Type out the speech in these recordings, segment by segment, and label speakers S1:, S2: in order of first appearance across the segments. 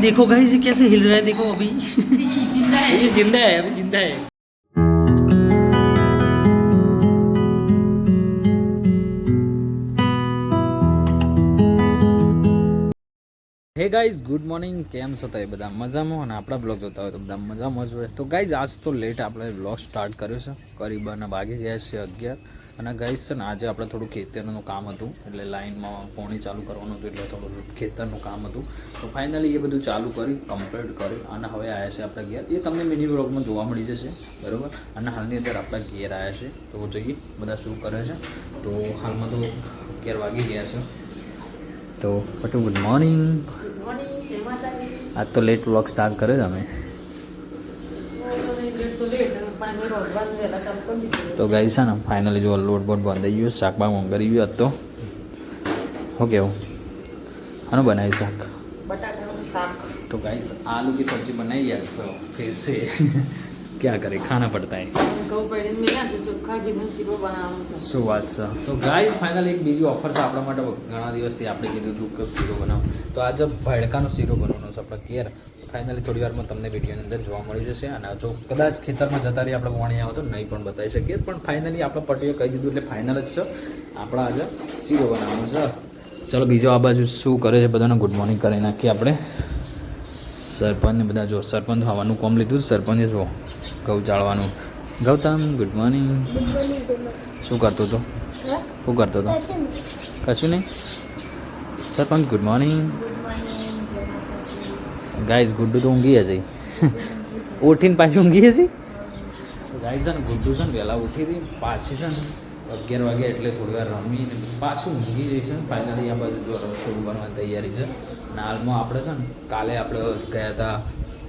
S1: देखो गाइस ये कैसे हिल रहा है देखो अभी
S2: जिंदा है
S1: ये जिंदा है अभी जिंदा है હે ગાઈઝ ગુડ મોર્નિંગ કેમ છો તમે બધા મજામાં અને આપણા બ્લોગ જોતા હોય તો બધા મજામાં જ હોય તો ગાઈઝ આજ તો લેટ આપણે બ્લોગ સ્ટાર્ટ કર્યો છે કરીબન વાગી ગયા છે અગિયાર અને ગાઈઝ છે ને આજે આપણે થોડું ખેતરનું કામ હતું. એટલે લાઇનમાં પોણી ચાલુ કરવાનું હતું એટલે થોડું ખેતરનું કામ હતું. તો ફાઇનલી એ બધું ચાલુ કર્યું કમ્પ્લીટ કર્યું અને હવે આવ્યા છે આપણા ઘેર. એ તમને મિની બ્લોગમાં જોવા મળી જશે બરાબર? અને હાલની અંદર આપણા ઘેર આવ્યા છે. તો જોઈએ બધા શું કરે છે. તો હાલમાં તો અગિયાર વાગી ગયા છે. તો પટુ ગુડ મોર્નિંગ આજ તો લેટ વ્લોગ સ્ટાર્ટ કર્યો
S2: તમે તો લેટ પણ મેં રોજવાનું વહેલા કામ કરી દીધું
S1: તો ગઈ છે ને ફાઇનલી જો લોટ બોટ બંધાઈ ગયું શાક બાક મંગાવી ગયું આજ તો શું કેવું આનું બનાવ્યું શાક
S2: બટાકાનું શાક
S1: તો ગાઈસ आलू की सब्जी बनाई है सो फिर से क्या करें खाना पड़ता है
S2: ઘઉં પડીને મેળ્યા છે ચોખ્ખા ઘીનો શીરો બનાવવાનો છે
S1: શું વાત છે તો ગાઈસ ફાઇનલ એક બીજી ઓફર છે આપણા માટે ઘણા દિવસથી આપણે કીધું હતું કે શીરો બનાવો તો આજે ભડકાનો શીરો બનાવવાનો છે આપણા ઘેર ફાઇનલી થોડી વારમાં તમને વિડીયોની અંદર જોવા મળી જશે અને જો કદાચ ખેતરમાં જતા રહી આપણે વાણી આવે તો નહીં પણ બતાવી શકીએ. પણ ફાઇનલી આપણે પટીઓ કહી દીધું એટલે ફાઇનલ જ છે. આપણા આજે શીરો બનાવવાનો છે. ચલો બીજો આ બાજુ શું કરે છે બધાને? ગુડ મોર્નિંગ કરી નાખીએ આપણે. સરપંચને બધા જો સરપંચ આવવાનું કોમ લીધું. સરપંચે જો ઘઉં ચાળવાનું. ગૌતમ ગુડ મોર્નિંગ શું કરતો હતો? શું કરતો હતો? કશું નહીં. સરપંચ ગુડ મોર્નિંગ ગાઈઝ ગુડ્ડુ તો ઊંઘી હશે. ઉઠીને પાછી ઊંઘી હશે? ગાઈઝ છે ને, ગુડ્ડુ છે ને, વહેલા ઉઠી હતી. પાછી છે ને, અગિયાર વાગે એટલે થોડી વાર રમીને પાછું ઊંઘી જઈશ ફાઇનલી આ બાજુ જો રસોડું બનવાની તૈયારી છે. અને હાલમાં આપણે છે ને, કાલે આપણે ગયા હતા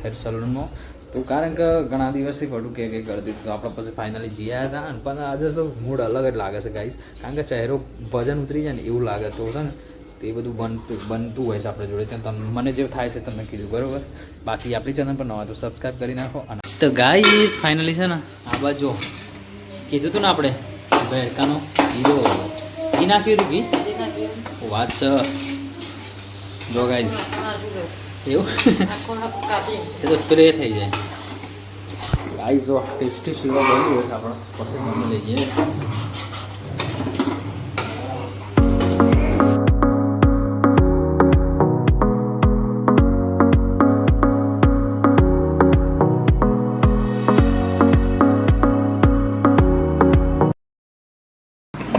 S1: હેર સલૂનમાં તો કારણ કે ઘણા દિવસથી ફોટું કે કંઈ કરતી તો આપણે પછી ફાઇનલી જીયા હતા અને પણ આજે તો મૂડ અલગ જ લાગે છે ગાઈસ કારણ કે ચહેરો વજન ઉતરી જાય ને એવું લાગે તો છે ને તો એ બધું બનતું બનતું હોય છે આપણે જોડે. ત્યાં મને જે થાય છે તમે કીધું બરાબર? બાકી આપણી ચેનલ પર નવા તો સબસ્ક્રાઈબ કરી નાખો અને તો ગાય ફાઇનલી છે ને આ બાજુ કીધું હતું ને આપણે ભેરકાનો કીધો ઘી નાખ્યું હતું ઘી વાત છે. જો
S2: ગાઈઝ
S1: એવું? એ તો સ્પ્રે થઈ જાય. ગાઈઝ જો ટેસ્ટી શીરો બની હોય છે આપણે. પછી જમી લઈએ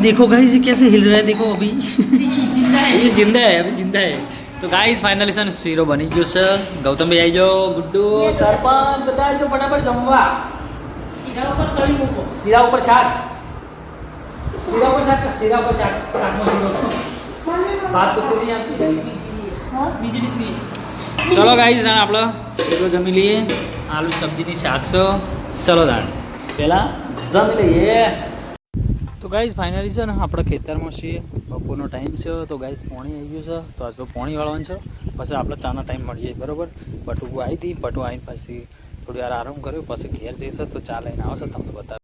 S1: देखो गाइस ये कैसे हिल रहा है देखो अभी
S2: जिंदा है
S1: ये जिंदा है अभी जिंदा है તો ગાઈસ ફાઇનલી છે ને શીરો બની ગયો છે ગૌતમભાઈ આવી જાઓ ગુડ્ડુ સરપંચ બધા આવી જાઓ ફટાફટ જમવા
S2: શીરા ઉપર તળી મૂકો
S1: શીરા ઉપર શાક શીરા ઉપર શાક કે શીરા ઉપર શાક શાકનો શીરો ભાત તો સીધી આપી
S2: વીજળી શ્રી
S1: ચલો ગાઈસ અને આપણે શીરો જમી લઈએ આલુ સબ્જીની શાક છે ચલો દાણ પહેલા જમી લઈએ તો ગાઈઝ ફાઇનલી છે ને, આપણે ખેતરમાં છીએ. બપોરનો ટાઈમ છે, તો ગાઈઝ પોણી આવી ગયું છે. તો આજ પોણી વાળવાનું છે. પછી આપણે ચાનો ટાઈમ મળી જાય બટુ આવી હતી બટુ આવીને પછી થોડી વાર આરામ કર્યો, પછી ઘેર જઈશે, તો ચા લઈને આવશે, તમને બતાવ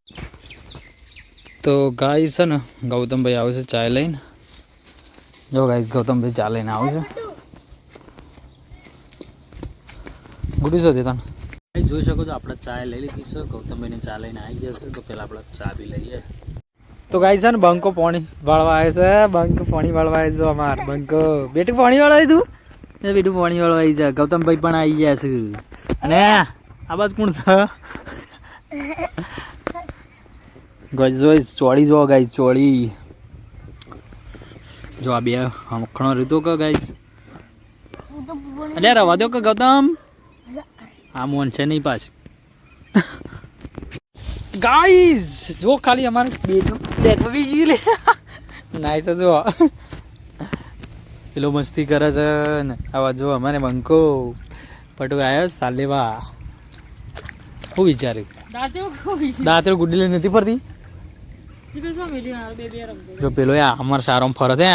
S1: તો ગાય છે ને, ગૌતમભાઈ આવે છે ચા લઈને. જો ગાઈઝ ગૌતમભાઈ ચા લઈને આવે છે. ગુડી છે તને? જોઈ શકો છો, આપણે ચા લઈ લીધી છે. ગૌતમભાઈને ચા લઈને આવી ગયા છે, તો પહેલાં આપણે ચા બી લઈએ. તો ગાઈ છે ને બંકો પાણી વાળવા આવે છે બંક પાણી વાળવા આવે છે અમાર બંકો. બેટું પાણી વાળવા તું? એ બેટું પાણી વાળવા આવી છે ગૌતમભાઈ પણ આવી ગયા છે. અને આ બાજુ કોણ છે? જોઈ ચોળી જો ગાઈ ચોળી. જો આ બે હમખણો રીતો કે ગાઈ અલ્યા રવા દો કે ગૌતમ. આ મોન છે નહીં પાછ. ગાઈઝ જો ખાલી અમારે બેટનું દેખો બી લે. નાઈસ છે જો પેલો મસ્તી કરે છે ને આવા જો અમારે બંકો. પટુ આવ્યો સાલેવા. શું વિચાર્યું?
S2: દાંતે
S1: ગુડી લઈ નથી
S2: રમતો
S1: જો પેલો યા અમાર સારો ફરે છે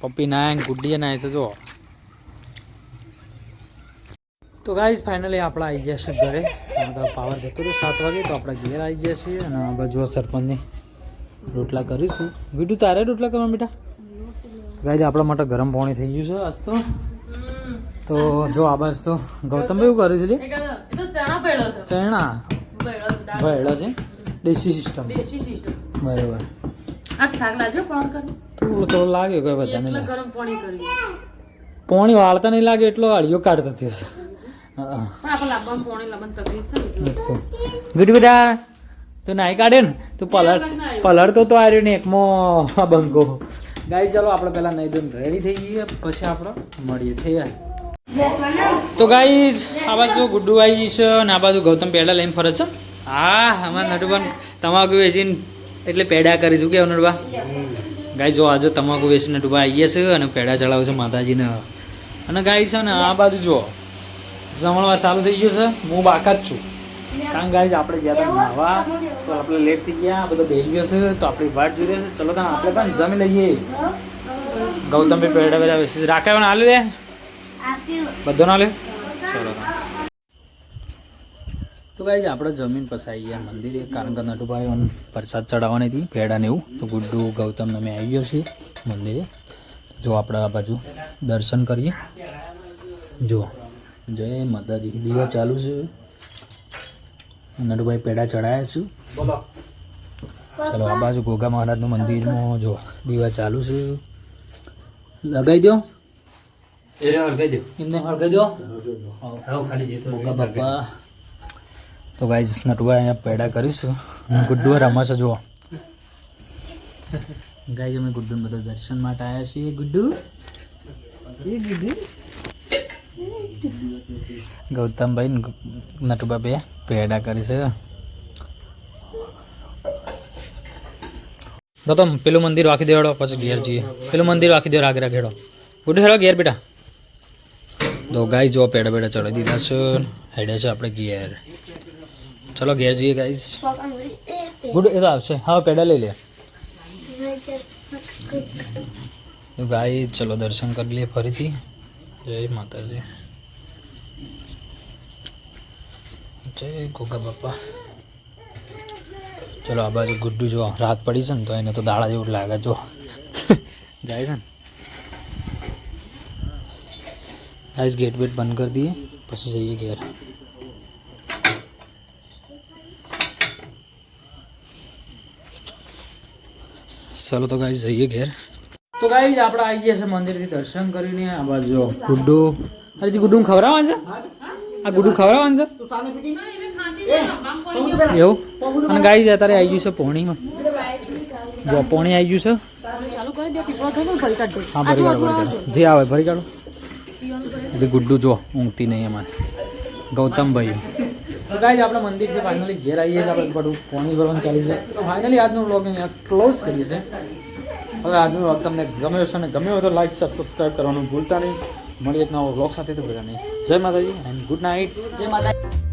S1: પપ્પી ના ગુડી ના છે જો તો ગાઈઝ ફાઇનલી આપણે આવી છે ઘરે. પાવર જતો રહ્યો સાત વાગે તો આપણે ઘેર આવી છીએ અને બાજુ સરપંચને રોટલા કરીશું. બીટું તારે રોટલા કરવા બેટા ગાય આપણા માટે ગરમ પાણી થઈ ગયું છે આજ તો. તો જો આ બસ તો ગૌતમ એવું કરે છે લે?
S2: ચણા.
S1: ભેળો છે. દેશી સિસ્ટમ બરાબર.
S2: લાગ્યો
S1: થોડું થોડું લાગે કોઈ બધા નહીં
S2: પાણી
S1: વાળતા નહીં લાગે એટલો અડિયો કાઢતો થયો છે.
S2: એટલે.
S1: ગુડ બેટા તું નાઈ કાઢે ને તો પલર પલળ તો તો આ ને એકમાં બંગો ગાઈ ચાલો આપણે પહેલા નહીં ધોઈને રેડી થઈ જઈએ પછી આપણે મળીએ છીએ. તો ગાઈઝ આ બાજુ ગુડ્ડુ આવી છે અને આ બાજુ ગૌતમ પેડા લઈને ફરે છે. હા અમારા નટુભાઈ તમાકુ વેચીને એટલે પેડા કરીશું કેવું નટવા ગાય જો આજે તમાકુ વેચીને નટુભા આવીએ છે અને પેડા ચડાવે છે માતાજીને. અને ગાય છે ને આ બાજુ જો જમણવાર ચાલુ થઈ ગયું છે. હું બાકાત છું. કારણ ગાય આપણે જ્યાં નાવા તો આપણે લેટ થઈ ગયા બધો બેસી ગયો છે, તો આપણી વાટ જોઈ રહ્યા છે. ચલો ત્યાં આપણે પણ જમી લઈએ. ગૌતમ ભાઈ પેડા બધા બેસી રાખાય હાલ લે બધો ના લે ચલો. તો ગાઈ આપણે જમીન પસાઈ ગયા મંદિરે, કારણ કે નટુભાઈ પ્રસાદ ચડાવવાની હતી પેડા ને એવું. તો ગુડ્ડુ ગૌતમ અમે આવી ગયો છીએ મંદિરે. જો આપણે આ બાજુ દર્શન કરીએ. જો જય માતાજી. દીવા ચાલુ છે. નટુભાઈ પેડા ચડાયા છું. ચલો આ બાજુ ગોગા મહારાજનું મંદિરમાં જો દીવા ચાલુ છે. લગાવી દો એમને હળગાઈ દો ગોગા બાપા. તો ગાઈઝ નટુભાઈ અહીંયા પેડા કરીશું. ગુડ્ડુ રમાશે જુઓ. ગાઈઝ અમે ગુડ્ડુ બધા દર્શન માટે આવ્યા છીએ. ગુડ્ડુ? એ ગુડ્ડુ? ગૌતમભાઈ નટુબા બે પેડા કરી છે. ગૌતમ, પેલું મંદિર વાંખી દેવાડો, પછી ઘેર જઈએ. પેલું મંદિર વાંખી દેવાડો, આગળ ઘેડો ગુડ્ડુ હેડો ઘેર બેટા. તો ગાય જો પેડા પેડા ચડાવી દીધા છે હેડે છે આપણે ઘેર. ચલો ઘેર જઈએ ગાઈસ. ગુડ, એ તો આવશે. હા, પેડા લઈ લે. ગાય ચલો દર્શન કરી લઈએ ફરીથી. જય માતાજી. જય ગોગા બાપા ચલો, આ બાજુ ગુડ્ડુ જો રાત પડી છે ને, તો એને તો દાડા જેવું લાગે, જો. જાય છે ને. ગાઈસ ગેટ વેટ બંધ કરી દઈએ, પછી જઈએ ઘેર. ચાલો તો ગાઈસ જઈએ ઘેર. તો ગાઈસ આપણે આવી ગયા છે મંદિરથી દર્શન કરીને, આ બાજુ ગુડ્ડુ. અરે ગુડ્ડુ ખવડાવવા છે? આ ગુડુ ખવડાવવાનું સર એવું? અને ગાઈસ અત્યારે આવી ગયું છે પોણીમાં. જો પોણી આવી ગયું છે.
S2: ને
S1: હા ભરી કાઢો ભરી કાઢો. જે આવે ભરી કાઢો. જે ગુડ્ડુ જો ઊંઘતી નહીં અમારે. ગૌતમભાઈ. તો ગાઈઝ આપણે મંદિરથી ફાઇનલી ઘેર આવીએ છીએ આપણે બધું પોણી ભરવાનું ચાલી છે. તો ફાઇનલી આજનો બ્લોગ અહીંયા ક્લોઝ કરીએ છીએ. હવે આજનો બ્લોગ તમને ગમ્યો છે અને ગમ્યો હોય તો લાઈક શેર સબસ્ક્રાઈબ કરવાનું ભૂલતા નહીં. મળીએ એક નવો બ્લોગ સાથે. તો ભેગા નહીં. જય માતાજી એન્ડ ગુડ નાઇટ
S2: જય માતા